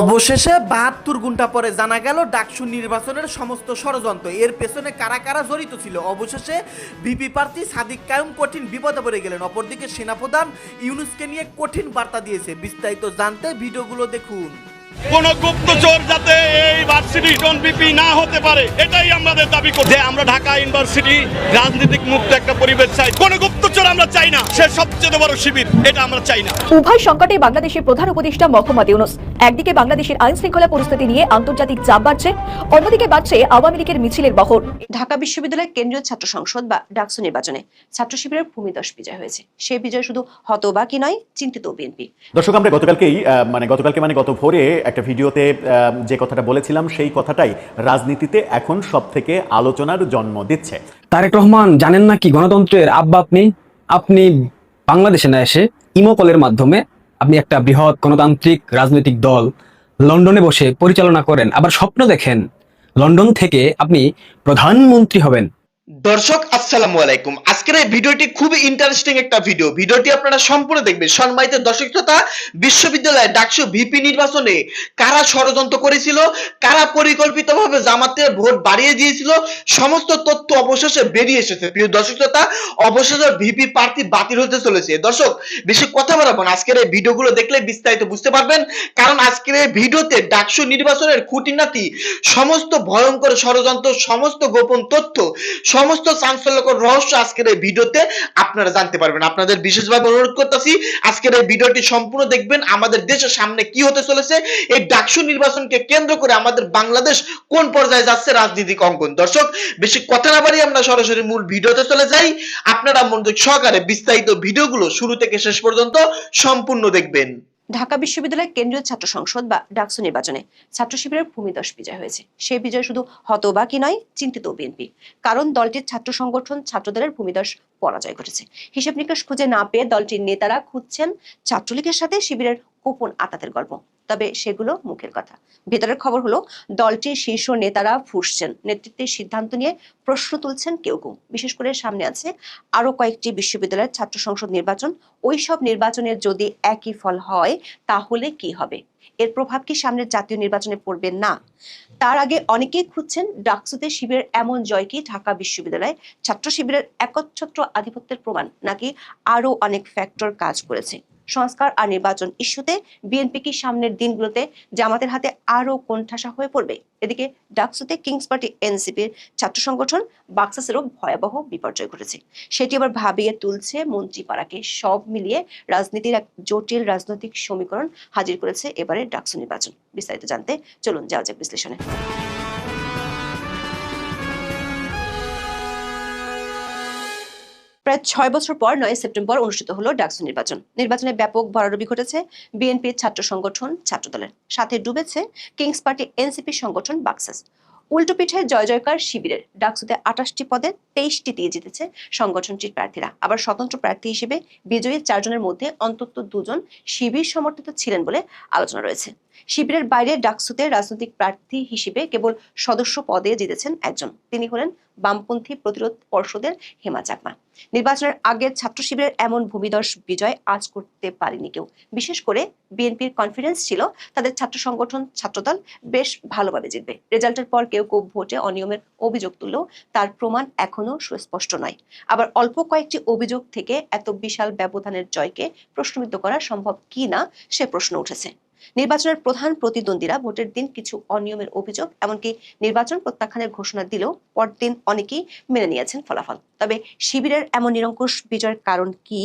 অবশেষে বাহাত্তর ঘণ্টা পরে জানা গেল, ডাকসু নির্বাচনের সমস্ত ষড়যন্ত্র। এর পেছনে কারা কারা জড়িত ছিল? অবশেষে বিপি প্রার্থী সাদিক কায়ুম কঠিন বিপদে পড়ে গেলেন। অপরদিকে সেনাপ্রধান ইউনুসকে নিয়ে কঠিন বার্তা দিয়েছে। বিস্তারিত জানতে ভিডিওগুলো দেখুন। কোন গুপ্তচর যাতে এই ভার্সিটি ডন বিপি না হতে পারে এটাই আমাদের দাবি করি যে আমরা ঢাকা ইউনিভার্সিটি রাজনীতিক মুক্ত একটা পরিবেশ চাই। কোন গুপ্তচর আমরা চাই না সে সবচেয়ে বড় শিবির এটা আমরা চাই না। উভয় সংকটে বাংলাদেশের প্রধান উপদেষ্টা মোহাম্মদ ইউনুস। একদিকে বাংলাদেশের আইন শৃঙ্খলা পরিস্থিতি নিয়ে আন্তর্জাতিক চাপ বাড়ছে অন্যদিকে বাড়ছে আওয়ামী লীগের মিছিলের বহর। ঢাকা বিশ্ববিদ্যালয়ের কেন্দ্রীয় ছাত্র সংসদ বা ডাকসু নির্বাচনে ছাত্র শিবিরের ভূমিদশ বিজয় হয়েছে। সেই বিজয় শুধু হতবাকি নয় চিন্তিত বিএনপি। দর্শক আমরা গতকালকেই মানে গতকালকে মানে গত ভোরে একটা ভিডিওতে যে কথাটা বলেছিলাম, সেই কথাটাই রাজনীতিতে এখন সব থেকে আলোচনার জন্ম দিচ্ছে। তারেক রহমান জানেন না কি গণতন্ত্রের আব্বা আপনি? আপনি বাংলাদেশে না এসে ইমোকলের মাধ্যমে আপনি একটা বৃহৎ গণতান্ত্রিক রাজনৈতিক দল লন্ডনে বসে পরিচালনা করেন। আবার স্বপ্ন দেখেন, লন্ডন থেকে আপনি প্রধানমন্ত্রী হবেন। দর্শক, আসসালামু আলাইকুম। আজকের এই ভিডিওটি খুবই ইন্টারেস্টিং একটা ভিডিও ভিডিওটি আপনারা সম্পূর্ণ দেখবেন। সম্মানিত দর্শক শ্রোতা বিশ্ববিদ্যালয়ে ডাকসু ভিপি নির্বাচনে কারা ষড়যন্ত্র করেছিল, কারা পরিকল্পিতভাবে জামাতের ভোট বাড়িয়ে দিয়েছিল, সমস্ত তথ্য অবশেষে বেরিয়ে এসেছে। প্রিয় দর্শক শ্রোতা, অবশেষে ভিপি প্রার্থী বাতিল হতে চলেছে। দর্শক, বেশি কথা বাড়াবো না। আজকের এই ভিডিওগুলো দেখলে বিস্তারিত বুঝতে পারবেন। কারণ আজকের এই ভিডিওতে ডাকসু নির্বাচনের খুঁটিনাটি, সমস্ত ভয়ঙ্কর ষড়যন্ত্র, সমস্ত গোপন তথ্য সমস্ত চাঞ্চল্যকর রহস্য আজকের এই ভিডিওতে আপনারা জানতে পারবেন। আপনাদের বিশেষভাবে অনুরোধ করতেছি, আজকের এই ভিডিওটি সম্পূর্ণ দেখবেন। আমাদের দেশের সামনে কি হতে চলেছে, এই ডাকসু নির্বাচনকে কেন্দ্র করে আমাদের বাংলাদেশ কোন পর্যায়ে যাচ্ছে রাজনৈতিক অঙ্কন দর্শক, বেশি কথা না বাড়িয়ে আমরা সরাসরি মূল ভিডিওতে চলে যাই। আপনারা মনোযোগ সহকারে বিস্তারিত ভিডিওগুলো শুরু থেকে শেষ পর্যন্ত সম্পূর্ণ দেখবেন। ঢাকা বিশ্ববিদ্যালয়ের কেন্দ্রীয় ছাত্র সংসদ বা ডাকসু নির্বাচনে ছাত্র শিবিরের ভূমিদশ বিজয় হয়েছে। সেই বিজয় শুধু হতবাকি নয়, চিন্তিত বিএনপি। কারণ দলটির ছাত্র সংগঠন ছাত্রদলের ভূমিদশ পরাজয় ঘটেছে। হিসেব নিকাশ খুঁজে না পেয়ে দলটির নেতারা খুঁজছেন ছাত্রলীগের সাথে শিবিরের গোপন আতাতের গল্প। তবে সেগুলো মুখের কথা। ভেতরের খবর হলো, দলটির শীর্ষ নেতারা ফুসছেন। নেতৃত্বের সিদ্ধান্ত নিয়ে প্রশ্ন তুলছেন কেউ কেউ। বিশেষ করে সামনে আছে আরও কয়েকটি বিশ্ববিদ্যালয়ের ছাত্র সংসদ নির্বাচন। ওই সব নির্বাচনের যদি একই ফল হয়, তাহলে কি হবে? এর প্রভাব কি সামনের জাতীয় নির্বাচনে পড়বে? না। তার আগে অনেকেই খুঁজছেন ডাকসুতে শিবিরের এমন জয় কি ঢাকা বিশ্ববিদ্যালয়ে ছাত্র শিবিরের একচ্ছত্র আধিপত্যের প্রমাণ, নাকি আরও অনেক ফ্যাক্টর কাজ করেছে। সংস্কার আর নির্বাচন ইস্যুতে বিএনপি কি সামনের দিনগুলোতে জামাতের হাতে আরও কোণঠাসা হয়ে পড়বে? এদিকে ডাকসুতে কিংস পার্টি এনসিপির ছাত্র সংগঠন বাক্সাসেরও ভয়াবহ বিপর্যয় ঘটেছে। সেটি আবার ভাবিয়ে তুলছে মন্ত্রীপাড়াকে। সব মিলিয়ে রাজনীতির এক জটিল রাজনৈতিক সমীকরণ হাজির করেছে এবারে ডাকসু নির্বাচন। বিস্তারিত জানতে চলুন যাওয়া যাক বিশ্লেষণে। প্রায় ছয় বছর পর নয় সেপ্টেম্বর অনুষ্ঠিত হলো ডাকসু নির্বাচন। নির্বাচনে ব্যাপক ভরাডুবি ঘটেছে বিএনপির ছাত্র সংগঠন ছাত্রদলের। সাথে ডুবেছে কিংস পার্টি, এনসিপি সংগঠন বাক্সাস। উল্টো পিঠে জয় জয়কার শিবিরের ডাকসুতে আঠাশটি পদে তেইশটি দিয়ে জিতেছে সংগঠনটির প্রার্থীরা। আবার স্বতন্ত্র প্রার্থী হিসেবে বিজয়ী চারজনের মধ্যে অন্তত দুজন শিবির সমর্থিত ছিলেন বলে আলোচনা রয়েছে। শিবিরের বাইরে ডাকসুতে রাজনৈতিক প্রার্থী হিসেবে কেবল সদস্য পদে জিতেছেন একজন। তিনি হলেন বামপন্থী প্রতিরোধ পর্ষদের হেমা চাকমা। নির্বাচনের আগে ছাত্র শিবিরের এমন ভূমিদর্শ বিজয় আজ করতে পারেনি কেউ। বিশেষ করে বিএনপির কনফিডেন্স ছিল, তাদের ছাত্র সংগঠন ছাত্রদল বেশ ভালোভাবে জিতবে। রেজাল্টের পর কেউ কেউ ভোটে অনিয়মের অভিযোগ তুললেও তার প্রমাণ এখনও সুস্পষ্ট নয়। আবার অল্প কয়েকটি অভিযোগ থেকে এত বিশাল ব্যবধানের জয়কে প্রশ্নবিদ্ধ করা সম্ভব কি না, সে প্রশ্ন উঠেছে। নির্বাচনের প্রধান প্রতিদ্বন্দ্বীরা ভোটের দিন কিছু অনিয়মের অভিযোগ, এমনকি নির্বাচন প্রত্যাখ্যানের ঘোষণা দিলেও পরদিন অনেকেই মেনে নিয়েছেন ফলাফল। তবে শিবিরের এমন নিরঙ্কুশ বিজয়ের কারণ কি,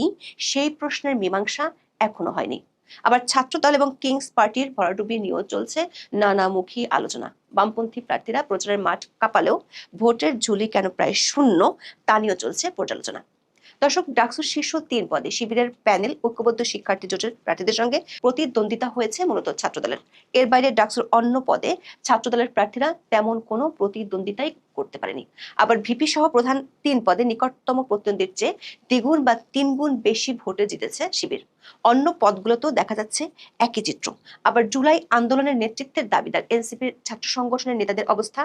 সেই প্রশ্নের মীমাংসা এখনও হয়নি। আবার ছাত্রদল এবং কিংস পার্টির ভরাডুবি নিয়েও চলছে নানামুখী আলোচনা। বামপন্থী প্রার্থীরা প্রচারের মাঠ কাঁপালেও ভোটের ঝুলি কেন প্রায় শূন্য, তা নিয়েও চলছে পর্যালোচনা। দর্শক, ডাকসুর শীর্ষ তিন পদে শিবিরের প্যানেল ঐক্যবদ্ধ শিক্ষার্থী জোটের প্রার্থীদের সঙ্গে প্রতিদ্বন্দ্বিতা হয়েছে মূলত ছাত্রদলের। এর বাইরে ডাকসুর অন্য পদে ছাত্রদলের প্রার্থীরা তেমন কোনো প্রতিদ্বন্দ্বিতাই করতে পারেনি। আবার ভিপি সহ প্রধান তিন পদে নিকটতম প্রতিদ্বন্দ্বীর চেয়ে দ্বিগুণ বা তিনগুণ বেশি ভোটে জিতেছে শিবির। অন্য পদগুলোতেও দেখা যাচ্ছে একই চিত্র। আবার জুলাই আন্দোলনের নেতৃত্বের দাবিদার এনসিপির ছাত্র সংগঠনের নেতাদের অবস্থা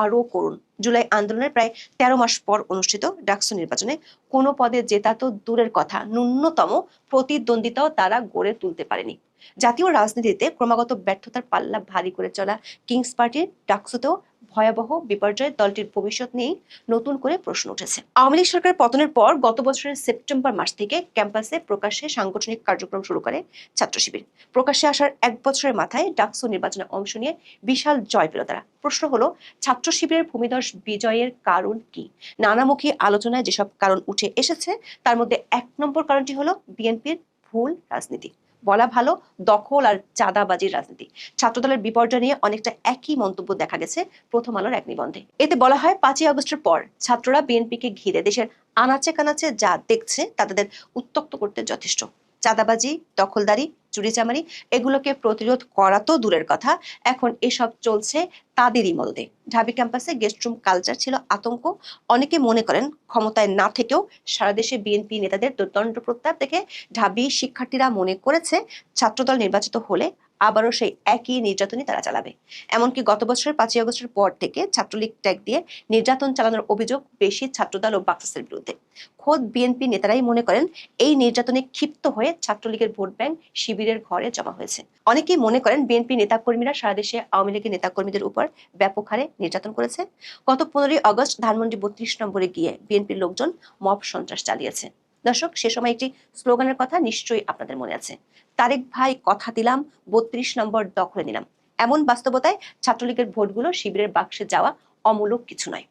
আরও করুন জুলাই আন্দোলনের প্রায় তেরো মাস পর অনুষ্ঠিত ডাকসু নির্বাচনে কোনো পদে জেতা তো দূরের কথা, ন্যূনতম প্রতিদ্বন্দ্বিতাও তারা গড়ে তুলতে পারেনি। জাতীয় রাজনীতিতে ক্রমাগত ব্যর্থতার পাল্লা ভারী করে চলা কিংস পার্টির ডাকসুতেও ভয়াবহ বিপর্যয়ে দলটির ভবিষ্যৎ নিয়েই নতুন করে প্রশ্ন উঠেছে। আওয়ামী লীগ সরকারের পতনের পর গত বছরের সেপ্টেম্বর মাস থেকে ক্যাম্পাসে প্রকাশ্যে সাংগঠনিক কার্যক্রম শুরু করে ছাত্র শিবির। প্রকাশ্যে আসার এক বছরের মাথায় ডাকসু নির্বাচনে অংশ নিয়ে বিশাল জয় পেল তারা। প্রশ্ন হলো, ছাত্র শিবিরের ভূমিধস বিজয়ের কারণ কি? নানামুখী আলোচনায় যেসব কারণ উঠে এসেছে, তার মধ্যে এক নম্বর কারণটি হলো বিএনপির ভুল রাজনীতি। বলা ভালো, দখল আর চাঁদাবাজির রাজনীতি। ছাত্রদলের বিপর্যয় নিয়ে অনেকটা একই মন্তব্য দেখা গেছে প্রথম আলোর এক নিবন্ধে। এতে বলা হয়, পাঁচই আগস্টের পর ছাত্ররা বিএনপিকে ঘিরে দেশের আনাচে কানাচে যা দেখছে, তাদের উত্তক্ত করতে যথেষ্ট। চাঁদাবাজি, দখলদারি, চুরিচামারি এগুলোকে প্রতিরোধ করা তো দূরের কথা। এখন এসব চলছে তাদেরই মদদে ঢাবি ক্যাম্পাসে গেস্ট রুম কালচার ছিল আতঙ্ক। অনেকে মনে করেন ক্ষমতায় না থেকেও সারা দেশে বিএনপি নেতাদের দুর্দণ্ড প্রত্যাপ দেখে ঢাবি শিক্ষার্থীরা মনে করেছে ছাত্রদল নির্বাচিত হলে আবারও সেই একই নির্যাতনই তারা চালাবে। এমনকি গত বছরের পাঁচই আগস্টের পর থেকে ছাত্রলীগ ট্যাগ দিয়ে নির্যাতন চালানোর অভিযোগ বেশি ছাত্রদল ও বাক্সাসের বিরুদ্ধে। খোদ বিএনপি নেতারাই মনে করেন, এই নির্যাতনে ক্ষিপ্ত হয়ে ছাত্রলীগের ভোট ব্যাংক শিবিরের ঘরে জমা হয়েছে। অনেকেই মনে করেন, বিএনপি নেতাকর্মীরা সারা দেশে আওয়ামী লীগের নেতাকর্মীদের উপর ব্যাপক হারে নির্যাতন করেছে। গত পনেরোই আগস্ট ধানমন্ডি বত্রিশ নম্বরে গিয়ে বিএনপির লোকজন মব সন্ত্রাস চালিয়েছে। দর্শক, সে সময় একটি স্লোগানের কথা নিশ্চয়ই আপনাদের মনে আছে। তারেক ভাই, কথা দিলাম, বত্রিশ নম্বর দখলে নিলাম। এমন বাস্তবতায় ছাত্রলীগের ভোটগুলো শিবিরের বাক্সে যাওয়া অমূলক কিছু নয়।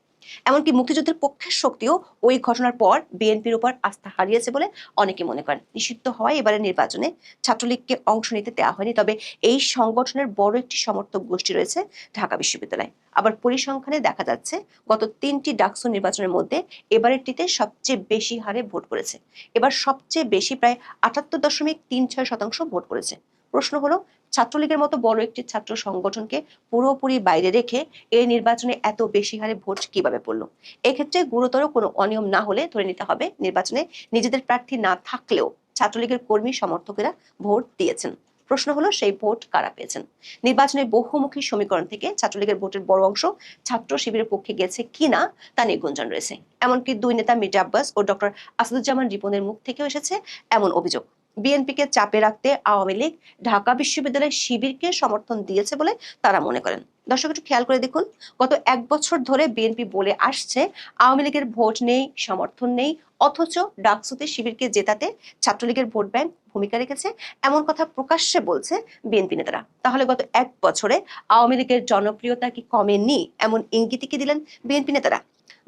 এমনকি মুক্তিযুদ্ধের পক্ষের শক্তিও ওই ঘটনার পর বিএনপির উপর আস্থা হারিয়েছে বলে অনেকে মনে করেন। নিষিদ্ধ হওয়ায় এবারে নির্বাচনে। ছাত্রলীগকে অংশ নিতে দেওয়া হয়নি, তবে এই সংগঠনের বড় একটি সমর্থক গোষ্ঠী রয়েছে ঢাকা বিশ্ববিদ্যালয়। আবার পরিসংখ্যানে দেখা যাচ্ছে, গত তিনটি ডাকসু নির্বাচনের মধ্যে এবারেরটিতে সবচেয়ে বেশি হারে ভোট করেছে। এবার সবচেয়ে বেশি প্রায় আটাত্তর দশমিক তিন ছয় শতাংশ ভোট করেছে। প্রশ্ন হলো, ছাত্রলীগের মতো বড় একটি ছাত্র সংগঠনকে পুরোপুরি বাইরে রেখে এই নির্বাচনে এত বেশি হারে ভোট কীভাবে পড়ল? এক্ষেত্রে গুরুতর কোনো অনিয়ম না হলে ধরে নিতে হবে, নির্বাচনে নিজেদের প্রার্থী না থাকলেও ছাত্রলীগের কর্মী সমর্থকেরা ভোট দিয়েছেন। প্রশ্ন হলো, সেই ভোট কারা পেয়েছেন? নির্বাচনের বহুমুখী সমীকরণ থেকে ছাত্রলীগের ভোটের বড় অংশ ছাত্র শিবিরের পক্ষে গেছে কিনা তা নিয়ে গুঞ্জন রয়েছে। এমনকি দুই নেতা মির্জা আব্বাস ও ডক্টর আসাদুজ্জামান রিপনের মুখ থেকেও এসেছে এমন অভিযোগ। বিএনপিকে চাপে রাখতে আওয়ামী লীগ ঢাকা বিশ্ববিদ্যালয়ের শিবিরকে সমর্থন দিয়েছে বলে তারা মনে করেন। দর্শক, একটু খেয়াল করে দেখুন, গত এক বছর ধরে বিএনপি বলে আসছে, আওয়ামী লীগের ভোট নেই, সমর্থন নেই, অথচ ডাকসুতে শিবিরকে জেতাতে ছাত্রলীগের ভোট ব্যাংক ভূমিকা রেখেছে, এমন কথা প্রকাশ্যে বলছে বিএনপি নেতারা। তাহলে গত এক বছরে আওয়ামী লীগের জনপ্রিয়তা কি কমেনি, এমন ইঙ্গিতই কি দিলেন বিএনপি নেতারা?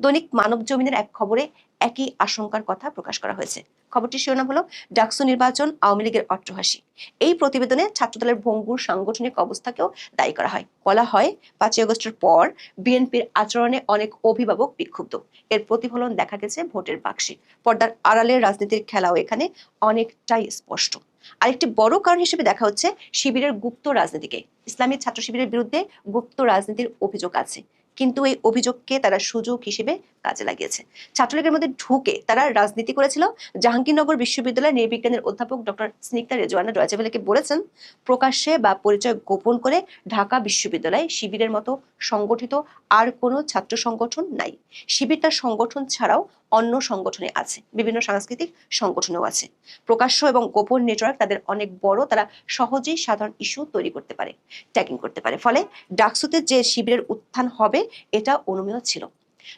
দৈনিক মানব জমিনের এক খবরে একই আশঙ্কার কথা প্রকাশ করা হয়েছে। খবরটির শিরোনাম হলো ডাকসু নির্বাচন, আওয়ামী লীগের অট্টহাসি। এই প্রতিবেদনে ছাত্রদলের ভঙ্গুর সাংগঠনিক অবস্থাকেও দায়ী করা হয়। বলা হয়, পাঁচই আগস্টের পর বিএনপির আচরণে অনেক অভিভাবক বিক্ষুব্ধ। এর প্রতিফলন দেখা গেছে ভোটের বাক্সে। পর্দার আড়ালের রাজনীতির খেলাও এখানে অনেকটাই স্পষ্ট। আরেকটি বড় কারণ হিসেবে দেখা হচ্ছে শিবিরের গুপ্ত রাজনীতিকে। ইসলামী ছাত্র শিবিরের বিরুদ্ধে গুপ্ত রাজনীতির অভিযোগ আছে। কিন্তু এই অভিযোগকে তারা সুযোগ হিসেবে কাজে লাগিয়েছে। ছাত্রলীগের মধ্যে ঢুকে তারা রাজনীতি করেছিল। জাহাঙ্গীরনগর বিশ্ববিদ্যালয়ের নির্বিজ্ঞানের অধ্যাপক ডক্টর স্নিগ্ধা রেজওয়ানা রাজাভেলাকে বলেছেন। প্রকাশ্যে বা পরিচয় গোপন করে ঢাকা বিশ্ববিদ্যালয়ে শিবিরের মতো সংগঠিত আর কোনো ছাত্র সংগঠন নাই। শিবির তার সংগঠন ছাড়াও অন্য সংগঠনে আছে, বিভিন্ন সাংস্কৃতিক সংগঠনেও আছে। প্রকাশ্য এবং গোপন নেটওয়ার্ক তাদের অনেক বড়, তারা সহজেই সাধারণ ইস্যু তৈরি করতে পারে ট্যাগিং করতে পারে। ফলে ডাকসুতে যে শিবিরের উত্থান হবে, এটা অনুমেয় ছিল।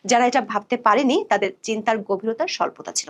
যারা এটা ভাবতে পারেনি, তাদের চিন্তার গভীরতার স্বল্পতা ছিল।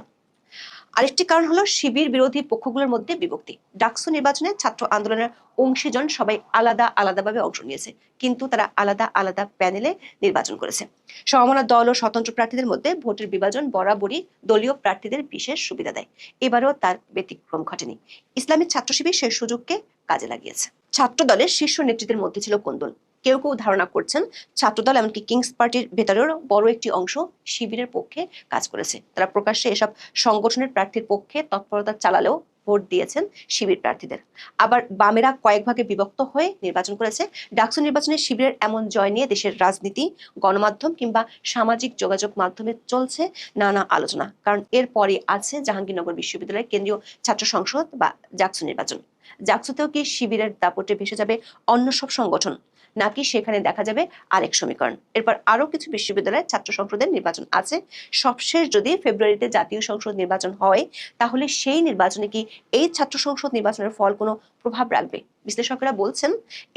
আরেকটি কারণ হলো শিবির বিরোধী পক্ষগুলোর মধ্যে বিভক্তি। ডাকসু নির্বাচনে ছাত্র আন্দোলনের অংশীজন সবাই আলাদা আলাদাভাবে অংশ নিয়েছে, কিন্তু তারা আলাদা আলাদা প্যানেলে নির্বাচন করেছে। সমমনা দল ও স্বতন্ত্র প্রার্থীদের মধ্যে ভোটের বিভাজন বরাবরই দলীয় প্রার্থীদের বিশেষ সুবিধা দেয়। এবারেও তার ব্যতিক্রম ঘটেনি। ইসলামী ছাত্র শিবির সেই সুযোগকে কাজে লাগিয়েছে। ছাত্র দলের শীর্ষ নেতৃত্বের মধ্যে ছিল কোন্দল। কেউ কেউ ধারণা করছেন ছাত্রদল এমনকি কিংস পার্টির ভেতরেও বড় একটি অংশ শিবিরের পক্ষে কাজ করেছে। তারা প্রকাশ্যে এসব সংগঠনের প্রার্থীর পক্ষে তৎপরতা চালালেও ভোট দিয়েছেন শিবির প্রার্থীদের। আবার বামেরা কয়েক ভাগে বিভক্ত হয়ে নির্বাচন করেছে। ডাকসু নির্বাচনে শিবিরের এমন জয় নিয়ে দেশের রাজনীতি, গণমাধ্যম কিংবা সামাজিক যোগাযোগ মাধ্যমে চলছে নানা আলোচনা। কারণ এরপরে আছে জাহাঙ্গীরনগর বিশ্ববিদ্যালয়ের কেন্দ্রীয় ছাত্র সংসদ বা জাকসু নির্বাচন। জাকসুতেও কি শিবিরের দাপটে ভেসে যাবে অন্য সব সংগঠন? নাকি সেখানে দেখা যাবে আরেক সমীকরণ। এরপর আরও কিছু বিশ্ববিদ্যালয়ে ছাত্র সংসদের নির্বাচন আছে। সবশেষ যদি ফেব্রুয়ারিতে জাতীয় সংসদ নির্বাচন হয়, তাহলে সেই নির্বাচনে কি এই ছাত্র সংসদ নির্বাচনের ফল কোনো প্রভাব রাখবে? বিশ্লেষকরা বলছেন,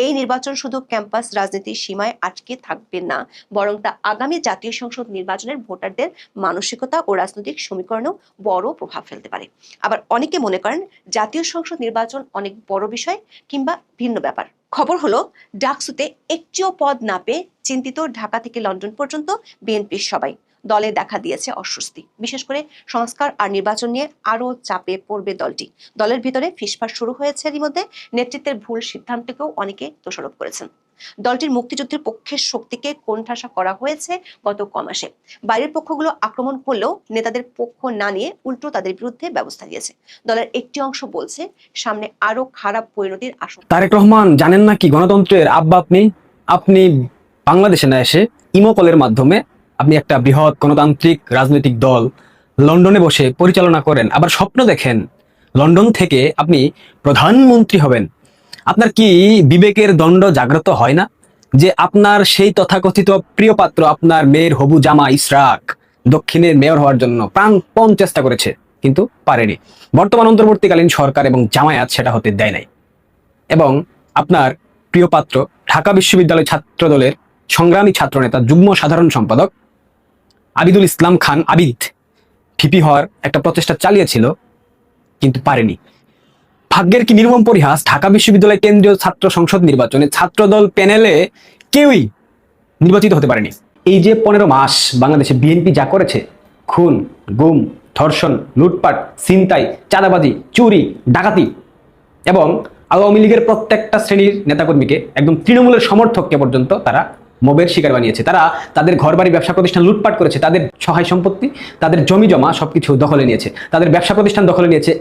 এই নির্বাচন শুধু ক্যাম্পাস রাজনীতির সীমায় আটকে থাকবে না, বরং তা আগামী জাতীয় সংসদ নির্বাচনের ভোটারদের মানসিকতা ও রাজনৈতিক সমীকরণেও বড় প্রভাব ফেলতে পারে। আবার অনেকে মনে করেন, জাতীয় সংসদ নির্বাচন অনেক বড় বিষয় কিংবা ভিন্ন ব্যাপার। খবর হলো, ডাকসুতে একটিও পদ না পেয়ে চিন্তিত ঢাকা থেকে লন্ডন পর্যন্ত বিএনপির সবাই। দলে দেখা দিয়েছে অস্বস্তি। বিশেষ করে সংস্কার আর নির্বাচন নিয়ে আরও চাপে পড়বে দলটি। দলের ভিতরে ফিসফাস শুরু হয়েছে এরই মধ্যে নেতৃত্বের ভুল সিদ্ধান্তকেও অনেকে দোষারোপ করেছেন। দলটির মুক্তিযুদ্ধের পক্ষের শক্তিকে কোণঠাসা করা হয়েছে গত কমাসে। বাইরের পক্ষগুলো আক্রমণ করলেও নেতাদের পক্ষ না নিয়ে উল্টো তাদের বিরুদ্ধে ব্যবস্থা নিয়েছে। দলের একটি অংশ বলছে, সামনে আরও খারাপ পরিণতির আশঙ্কা। তারেক রহমান জানেন না কি গণতন্ত্রের আব্বা আপনি? আপনি বাংলাদেশে না এসে ইমোকলের মাধ্যমে আপনি একটা বৃহৎ গণতান্ত্রিক রাজনৈতিক দল লন্ডনে বসে পরিচালনা করেন। আবার স্বপ্ন দেখেন, লন্ডন থেকে আপনি প্রধানমন্ত্রী হবেন। আপনার কি বিবেকের দণ্ড জাগ্রত হয় না? যে আপনার সেই তথাকথিত প্রিয় পাত্র আপনার মেয়ের হবু জামা ইসরাক দক্ষিণের মেয়র হওয়ার জন্য প্রাণপণ চেষ্টা করেছে, কিন্তু পারেনি। বর্তমান অন্তর্বর্তীকালীন সরকার এবং জামায়াত সেটা হতে দেয় নাই। এবং আপনার প্রিয় পাত্র ঢাকা বিশ্ববিদ্যালয় ছাত্র দলের সংগ্রামী ছাত্রনেতা, যুগ্ম সাধারণ সম্পাদক আবিদুল ইসলাম খান আবিদ, ভিপি হওয়ার একটা প্রচেষ্টা চালিয়েছিল, কিন্তু পারেনি। ভাগ্যের কি নির্মম পরিহাস? ঢাকা বিশ্ববিদ্যালয় কেন্দ্রীয় ছাত্র সংসদ নির্বাচনে ছাত্রদল প্যানেলে কেউই নির্বাচিত হতে পারেনি। এই যে পনেরো মাস বাংলাদেশে বিএনপি যা করেছে, খুন, গুম, ধর্ষণ, লুটপাট, ছিনতাই, চাঁদাবাজি, চুরি, ডাকাতি এবং আওয়ামী লীগের প্রত্যেকটা শ্রেণির নেতাকর্মীকে একদম তৃণমূলের সমর্থককে পর্যন্ত তারা মবের শিকার বানিয়েছে। তারা তাদের ঘরবাড়ি, ব্যবসা প্রতিষ্ঠান লুটপাট করেছে, তাদের সহায় সম্পত্তি, তাদের জমি জমা সবকিছু দখলে নিয়েছে, তাদের ব্যবসা প্রতিষ্ঠান দখলে নিয়েছে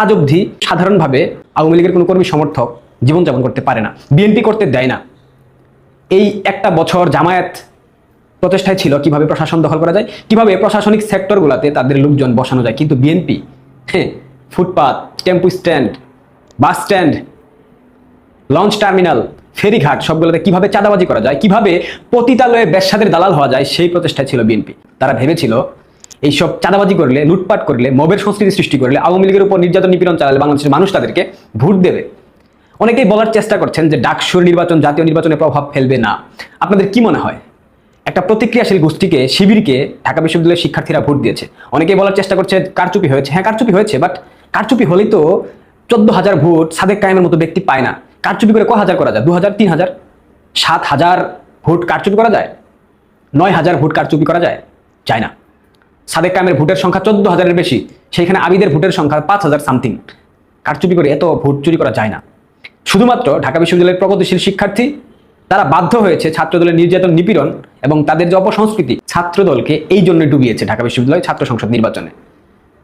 আজ অবধি সাধারণভাবে আওয়ামী লীগের কোনো কর্মী সমর্থক জীবনযাপন করতে পারে না, বিএনপি করতে দেয় না। এই একটা বছর জামায়াত প্রচেষ্টায় ছিল, কীভাবে প্রশাসন দখল করা যায়, কীভাবে প্রশাসনিক সেক্টরগুলোতে তাদের লোকজন বসানো যায়, কিন্তু বিএনপি হ্যাঁ footpath tempo stand, bus stand, launch terminal, ফেরিঘাট, সবগুলোতে কীভাবে চাঁদাবাজি করা যায়, কীভাবে পতিতালয়ে ব্যবসাদের দালাল হওয়া যায়, সেই প্রচেষ্টায় ছিল বিএনপি। তারা ভেবেছিল এইসব চাঁদাবাজি করলে, লুটপাট করলে, মবের সংস্কৃতি সৃষ্টি করলে, আওয়ামী লীগের উপর নির্যাতন, নিপীড়ন চালালে বাংলাদেশের মানুষ তাদেরকে ভোট দেবে। অনেকেই বলার চেষ্টা করছেন যে ডাকসুর নির্বাচন, জাতীয় নির্বাচনে প্রভাব ফেলবে না। আপনাদের কি মনে হয়? একটা প্রতিক্রিয়াশীল গোষ্ঠীকে, শিবিরকে ঢাকা বিশ্ববিদ্যালয়ের শিক্ষার্থীরা ভোট দিয়েছে। অনেকেই বলার চেষ্টা করছে কারচুপি হয়েছে। হ্যাঁ কারচুপি হয়েছে, বাট কারচুপি হলেই তো চোদ্দ হাজার ভোট সাদেক কায়েমের মতো ব্যক্তি পায় না। কারচুপি করে ক হাজার করা যায়? দু হাজার, তিন হাজার, সাত হাজার ভোট কারচুপি করা যায়? নয় হাজার ভোট কারচুপি করা যায়? যায় না। সাদেক কায়েমের ভোটের সংখ্যা চোদ্দ হাজারের বেশি সেইখানে আবিদের ভোটের সংখ্যা পাঁচ হাজার সামথিং কারচুপি করে এত ভোট চুরি করা যায় না। শুধুমাত্র ঢাকা বিশ্ববিদ্যালয়ের প্রগতিশীল শিক্ষার্থী, তারা বাধ্য হয়েছে ছাত্রদলের নির্যাতন নিপীড়ন এবং তাদের যে অপসংস্কৃতি, ছাত্রদলকে এই জন্য ডুবিয়েছে ঢাকা বিশ্ববিদ্যালয় ছাত্র সংসদ নির্বাচনে।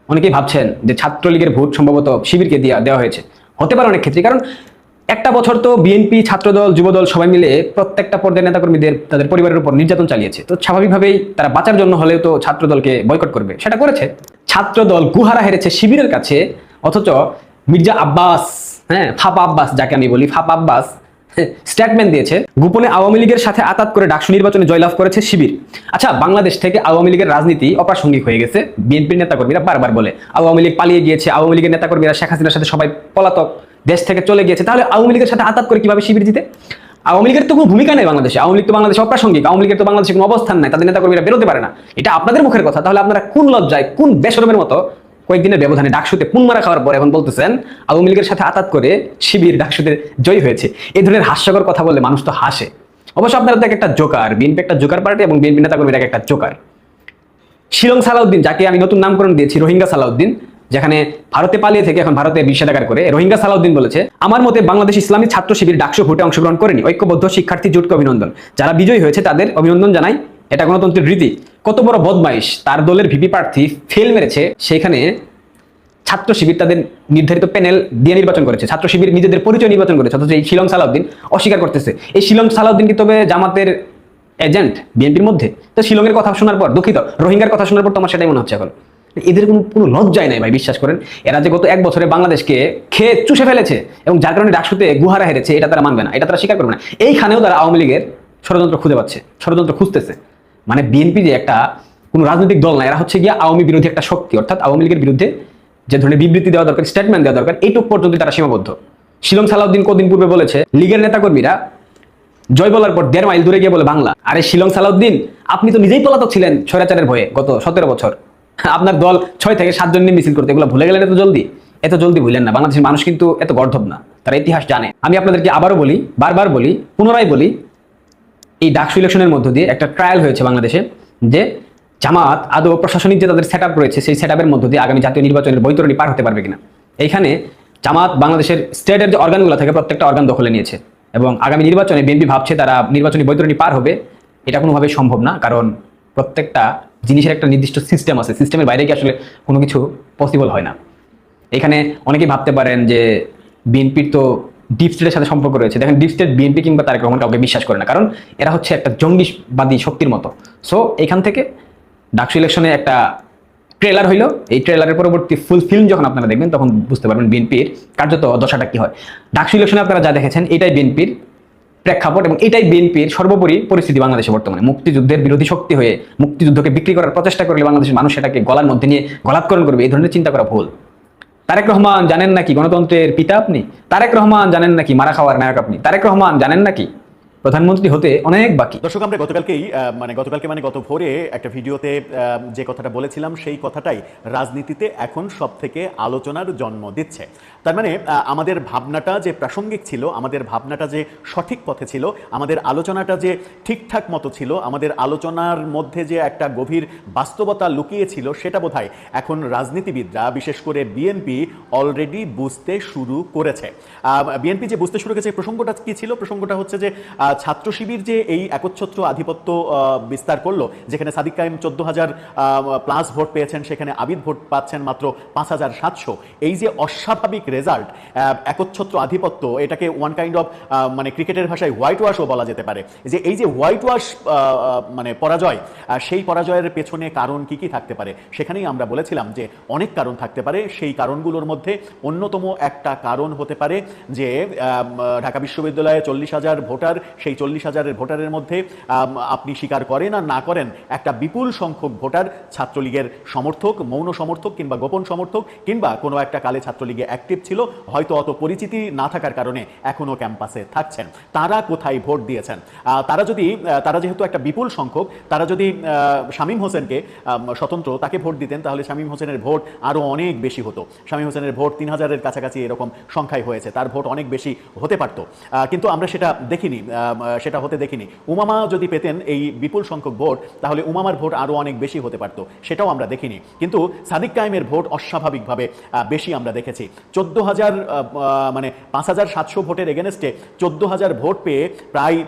অনেকেই ভাবছেন যে ছাত্রলীগের ভোট সম্ভবত শিবিরকে দেওয়া দেওয়া হয়েছে। হতে পারে অনেক ক্ষেত্রে, কারণ একটা বছর তো বিএনপি, ছাত্রদল, যুবদল সবাই মিলে প্রত্যেকটা পর্যায়ের নেতাকর্মীদের তাদের পরিবারের উপর নির্যাতন চালিয়েছে। তো স্বাভাবিকভাবেই তারা বাঁচার জন্য হলেও তো ছাত্রদলকে বয়কট করবে। সেটা করেছে। ছাত্রদল গুহারা হেরেছে শিবিরের কাছে, অথচ মির্জা আব্বাস হ্যাঁ ফাপা আব্বাস যাকে আমি বলি, ফাপা আব্বাস স্টেটমেন্ট দিয়েছে। গোপনে আওয়ামী লীগের সাথে আতাত করে ডাকসু নির্বাচনে জয়লাভ করেছে শিবির। আচ্ছা বাংলাদেশ থেকে আওয়ামী লীগের রাজনীতি অপ্রাসঙ্গিক হয়ে গেছে। বিএনপির নেতাকর্মীরা বারবার বলে, আওয়ামী লীগ পালিয়ে গিয়েছে। আওয়ামী লীগের নেতাকর্মীরা শেখ হাসিনার সাথে সবাই পলাতক। দেশ থেকে চলে গিয়েছে, তাহলে আওয়ামী লীগের সাথে আতাত করে কীভাবে শিবির জিতে আওয়ামী লীগের তো কোনো ভূমিকা নেই বাংলাদেশে। আওয়ামী লীগ তো বাংলাদেশে অপ্রাসঙ্গিক। আওয়ামী লীগের তো বাংলাদেশে কোনো অবস্থান নাই, তাদের নেতাকর্মীরা বেরোতে পারে না। এটা আপনাদের মুখের কথা। তাহলে আপনারা কোন লজ্জায়, কোন বেসরমের মতো কয়েকদিনের ব্যবধানে ডাকসুতে পুনমারা খাওয়ার পর এখন বলতেছেন, আওয়ামী লীগের সাথে আতাত করে শিবির ডাকসুতে জয়ী হয়েছে? এই ধরনের হাস্যকর কথা বললে মানুষ তো হাসে। অবশ্য আপনারা তো একটা জোকার, বিএনপি একটা জোকার পার্টি এবং বিএনপি নেতাকর্মীরা এক একটা জোকার। শিলং সালাউদ্দিন, যাকে আমি নতুন নামকরণ দিয়েছি, রোহিঙ্গা সালাউদ্দিন যেখানে ভারতে পালিয়ে থেকে এখন ভারতে নিষেধাজ্ঞা করে রোহিঙ্গা সালাউদ্দিন বলেছে, আমার মতে বাংলাদেশ ইসলামী ছাত্র শিবির ডাকসু ভোটে অংশগ্রহণ করেনি। ঐক্যবদ্ধ শিক্ষার্থী জোটকে অভিনন্দন। যারা বিজয়ী হয়েছে তাদের অভিনন্দন জানাই। এটা গণতন্ত্রের রীতি। কত বড় বদমাইশ। তার দলের ভিপি প্রার্থী ফেল মেরেছে। সেখানে ছাত্র শিবির তাদের নির্ধারিত প্যানেল দিয়ে নির্বাচন করেছে। ছাত্র শিবির নিজেদের পরিচয় নির্বাচন করেছে। অথচ এই শিলং সালাউদ্দিন অস্বীকার করতেছে। এই শিলং সালাউদ্দিন কি তবে জামাতের এজেন্ট বিএনপির মধ্যে? তো শিলংয়ের কথা শোনার পর দুঃখিত। রোহিঙ্গার কথা শোনার পর তোমার সেটাই মনে হচ্ছে এখন। এদের কোনো কোনো লজ্জাই নাই ভাই, বিশ্বাস করেন। এরা যে গত এক বছরে বাংলাদেশকে খেয়ে চুষে ফেলেছে এবং যার কারণে ডাকসুতে গুহারা হেরেছে, এটা তারা মানবে না, এটা তারা স্বীকার করবে না। এইখানেও তারা আওয়ামী লীগের ষড়যন্ত্র খুঁজে পাচ্ছে, ষড়যন্ত্র খুঁজতেছে। মানে বিএনপি যে একটা কোনো রাজনৈতিক দল না, এরা হচ্ছে গিয়ে আওয়ামী বিরোধী একটা শক্তি, অর্থাৎ আওয়ামী লীগের বিরুদ্ধে যে ধরনের বিবৃতি দেওয়া দরকার স্টেটমেন্ট দেওয়া দরকার, এইটুক পর্যন্ত তারা সীমাবদ্ধ। শিলং সালাউদ্দিন কদিন পূর্বে বলেছে, লীগের নেতাকর্মীরা জয় বলার পর দেড় মাইল দূরে গিয়ে বলে বাংলা, আরে শিলং সালাউদ্দিন, আপনি তো নিজেই পলাতক ছিলেন স্বৈরাচারের ভয়ে গত সতেরো বছর। আপনার দল ছয় থেকে সাতজন নিয়ে মিছিল করতে, এগুলো ভুলে গেলেন এত জলদি? এত জলদি ভুলেন না, বাংলাদেশের মানুষ কিন্তু এত গর্ধব না, তারা ইতিহাস জানে। আমি আপনাদেরকে আবারও বলি, বারবার বলি, পুনরায় বলি, এই ডাকসু ইলেকশনের মধ্য দিয়ে একটা ট্রায়াল হয়েছে বাংলাদেশে, যে জামাত, আদৌ প্রশাসনিক যে তাদের সেট রয়েছে, সেই সেট মধ্য দিয়ে আগামী জাতীয় নির্বাচনের বৈতরণী পার হতে পারবে কিনা। এইখানে জামাত বাংলাদেশের স্টেটের যে অর্গানগুলো থাকে, প্রত্যেকটা অর্গান দখলে নিয়েছে এবং আগামী নির্বাচনে বিএনপি ভাবছে তারা নির্বাচনী বৈতরণী পার হবে। এটা কোনোভাবেই সম্ভব না, কারণ প্রত্যেকটা জিনিসের একটা নির্দিষ্ট সিস্টেম আছে। সিস্টেমের বাইরে কি আসলে কোনো কিছু পসিবল হয় না? এখানে অনেকেই ভাবতে পারেন যে বিএনপির তো ডিপ স্টেটের সাথে সম্পর্ক রয়েছে। দেখেন ডিপ স্টেট বিএনপি কিংবা তারেক রহমান কাউকে বিশ্বাস করে না, কারণ এরা হচ্ছে একটা জঙ্গিবাদী শক্তির মতো। সো এখান থেকে ডাকসু ইলেকশনে একটা ট্রেলার হইল। এই ট্রেলারের পরবর্তী ফুল ফিল্ম যখন আপনারা দেখবেন, তখন বুঝতে পারবেন বিএনপির কার্যত দশাটা কি হয়। ডাকসু ইলেকশনে আপনারা যা দেখেছেন, এটাই বিএনপির প্রেক্ষাপট এবং এটাই বিএনপির সর্বোপরি পরিস্থিতি বাংলাদেশে বর্তমানে। মুক্তিযুদ্ধের বিরোধী শক্তি হয়ে মুক্তিযুদ্ধকে বিক্রি করার প্রচেষ্টা করলে বাংলাদেশের মানুষ সেটাকে গলার মধ্যে নিয়ে গলাৎকরণ করবে, এই ধরনের চিন্তা করা ভুল। তারেক রহমান জানেন নাকি গণতন্ত্রের পিতা আপনি? তারেক রহমান জানেন নাকি মারা খাওয়ার নায়ক আপনি? তারেক রহমান জানেন নাকি? প্রধানমন্ত্রী হতে অনেক বাকি। দর্শক, আমরা গতকালকেই মানে গতকালকে মানে গত ভোরে একটা ভিডিওতে যে কথাটা বলেছিলাম, সেই কথাটাই রাজনীতিতে এখন সব থেকে আলোচনার জন্ম দিচ্ছে। তার মানে আমাদের ভাবনাটা যে প্রাসঙ্গিক ছিল, আমাদের ভাবনাটা যে সঠিক পথে ছিল, আমাদের আলোচনাটা যে ঠিকঠাক মতো ছিল, আমাদের আলোচনার মধ্যে যে একটা গভীর বাস্তবতা লুকিয়ে ছিল, সেটা বোধহয় এখন রাজনীতিবিদরা, বিশেষ করে বিএনপি, অলরেডি বুঝতে শুরু করেছে। বিএনপি যে বুঝতে শুরু করেছে প্রসঙ্গটা কি ছিল? প্রসঙ্গটা হচ্ছে যে ছাত্র শিবির যে এই একচ্ছত্র আধিপত্য বিস্তার করল, যেখানে সাদিক কায়েম চোদ্দ হাজার প্লাস ভোট পেয়েছেন, সেখানে আবিদ ভোট পাচ্ছেন মাত্র পাঁচ হাজার সাতশো। এই যে অস্বাভাবিক রেজাল্ট একচ্ছত্র আধিপত্য, এটাকে ওয়ান কাইন্ড অফ মানে ক্রিকেটের ভাষায় হোয়াইট ওয়াশও বলা যেতে পারে। যে এই যে হোয়াইট ওয়াশ মানে পরাজয় সেই পরাজয়ের পেছনে কারণ কি কি থাকতে পারে, সেখানেই আমরা বলেছিলাম যে অনেক কারণ থাকতে পারে। সেই কারণগুলোর মধ্যে অন্যতম একটা কারণ হতে পারে যে ঢাকা বিশ্ববিদ্যালয়ে চল্লিশ হাজার ভোটার সেই চল্লিশ হাজারের ভোটারের মধ্যে আপনি স্বীকার করেন আর না করেন, একটা বিপুল সংখ্যক ভোটার, ছাত্রলীগের সমর্থক, মৌন সমর্থক কিংবা গোপন সমর্থক কিংবা কোনো একটা কালে ছাত্রলীগে অ্যাক্টিভ ছিল, হয়তো অত পরিচিতি না থাকার কারণে এখনও ক্যাম্পাসে থাকছেন। তারা কোথায় ভোট দিয়েছেন? তারা যদি তারা যেহেতু একটা বিপুল সংখ্যক, তারা যদি শামীম হোসেনকে স্বতন্ত্র তাকে ভোট দিতেন, তাহলে শামীম হোসেনের ভোট আরও অনেক বেশি হতো। শামীম হোসেনের ভোট তিন হাজারের কাছাকাছি এরকম সংখ্যায় হয়েছে, তার ভোট অনেক বেশি হতে পারতো। কিন্তু আমরা সেটা দেখিনি। সেটা হতে দেখিনি। উমামা যদি পেতেন এই বিপুল সংখ্যক ভোট, তাহলে উমামার ভোট আরও অনেক বেশি হতে পারত। সেটাও আমরা দেখিনি। কিন্তু সাদিক কায়েমের ভোট অস্বাভাবিকভাবে বেশি আমরা দেখেছি। চোদ্দ হাজার মানে পাঁচ হাজার সাতশো ভোটের এগেনস্টে চোদ্দ হাজার ভোট পেয়ে প্রায়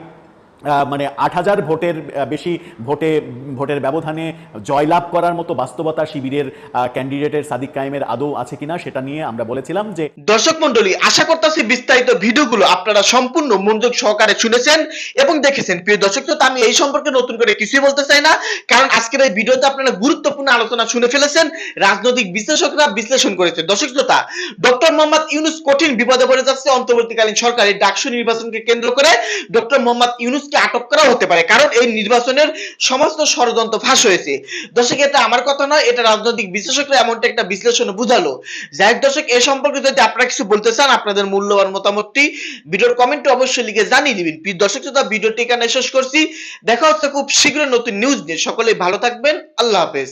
মানে আট হাজার ভোটের বেশি ভোটে, ভোটের ব্যবধানে জয়লাভ করার মতো বাস্তবতা শিবিরের ক্যান্ডিডেটের সাদিক কায়েমের আদৌ আছে কিনা সেটা নিয়ে আমরা বলেছিলাম যে দর্শক মন্ডলী আশা করতেছি বিস্তারিত ভিডিওগুলো আপনারা সম্পূর্ণ মনোযোগ সহকারে শুনেছেন এবং দেখেছেন। প্রিয় দর্শক, তো আমি এই সম্পর্কে নতুন করে কিছুই বলতে চাই না, কারণ আজকের এই ভিডিওতে আপনারা গুরুত্বপূর্ণ আলোচনা শুনে ফেলেছেন, রাজনৈতিক বিশ্লেষকরা বিশ্লেষণ করেছে। দর্শক শ্রোতা, ডক্টর মোহাম্মদ ইউনুস কঠিন বিপদে পড়ে যাচ্ছে, অন্তর্বর্তীকালীন সরকারের ডাকসু নির্বাচনকে কেন্দ্র করে। ডক্টর মোহাম্মদ ইউনুসকে আটক করা হতে পারে। কারণ এই নির্বাচনের সমস্ত ষড়যন্ত্র ফাঁস হয়েছে। দর্শক, এটা আমার কথা নয়, এটা রাজনৈতিক বিশ্লেষকরা এমনটা একটা বিশ্লেষণ বুঝালো। যাই দর্শক, এ সম্পর্কে যদি আপনারা কিছু বলতে চান, আপনাদের মূল্যবান মতামতটি ভিডিওর কমেন্টে অবশ্যই লিখে জানিয়ে দিবেন। প্রিয় দর্শক শ্রোতা, ভিডিওটি এখানে শেষ করছি। দেখা হচ্ছে খুব শীঘ্র নতুন নিউজ নিয়ে। সকলেই ভালো থাকবেন। আল্লাহ হাফেজ।